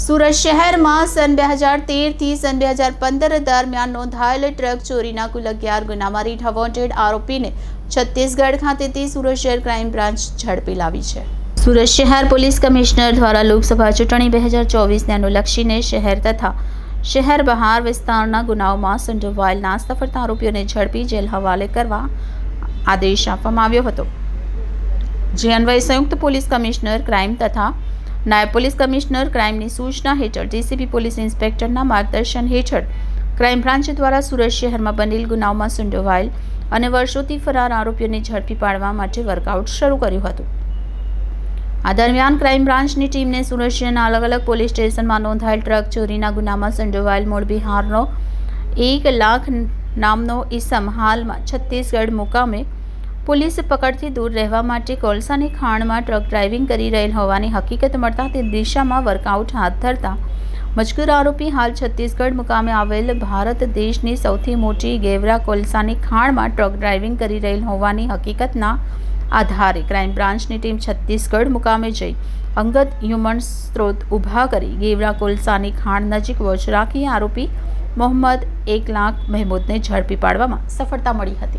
સુરત શહેરમાં સન બે હજાર તેરથી સન બે હજાર પંદર દરમિયાન નોંધાયેલ ટ્રક ચોરીના કુલ અગિયાર ગુનામાં રીટ વોન્ટેડ આરોપીને છત્તીસગઢ ખાતેથી સુરત શહેર ક્રાઇમ બ્રાન્ચ ઝડપી લાવી છે. સુરત શહેર પોલીસ કમિશનર દ્વારા લોકસભા ચૂંટણી બે હજાર ચોવીસને અનુલક્ષીને શહેર તથા શહેર બહાર વિસ્તારના ગુનાઓમાં સંડોવાયેલ નાસ્તા ફરતા આરોપીઓને ઝડપી જેલ હવાલે કરવા આદેશ આપવામાં આવ્યો હતો. જે અન્વયે સંયુક્ત પોલીસ કમિશનર ક્રાઇમ તથા નાયબ પોલીસ કમિશનર ક્રાઇમની સૂચના હેઠળ ડીસીપી પોલીસ ઇન્સ્પેક્ટરના માર્ગદર્શન હેઠળ ક્રાઇમ બ્રાન્ચ દ્વારા સુરત શહેરમાં બનેલ ગુનાઓમાં સંડોવાયેલ અને વર્ષોથી ફરાર આરોપીઓને ઝડપી પાડવા માટે વર્કઆઉટ શરૂ કર્યું હતું. આ દરમિયાન ક્રાઇમ બ્રાન્ચની ટીમને સુરત શહેરના અલગ અલગ પોલીસ સ્ટેશનમાં નોંધાયેલ ટ્રક ચોરીના ગુનામાં સંડોવાયેલ મૂળ બિહારનો એક લાખ નામનો ઈસમ હાલમાં છત્તીસગઢ મુકામે પોલીસ પકડથી દૂર રહેવા માટે કોલસાની ખાણમાં ટ્રક ડ્રાઇવિંગ કરી રહેલ હોવાની હકીકત મળતા તે દિશામાં વર્કઆઉટ હાથ ધરતા. મજકૂર આરોપી હાલ છત્તીસગઢ મુકામે આવેલ ભારત દેશની સૌથી મોટી ગેવરા કોલસાની ખાણમાં ટ્રક ડ્રાઇવિંગ કરી રહેલ હોવાની હકીકતના આધારે ક્રાઇમ બ્રાન્ચની ટીમ છત્તીસગઢ મુકામે જઈ અંગત હ્યુમન સ્ત્રોત ઊભા કરી ગેવરા કોલસાની ખાણ નજીક વોચ રાખી આરોપી મોહમ્મદ એક લાખ મહેમૂદને ઝડપી પાડવામાં સફળતા મળી હતી.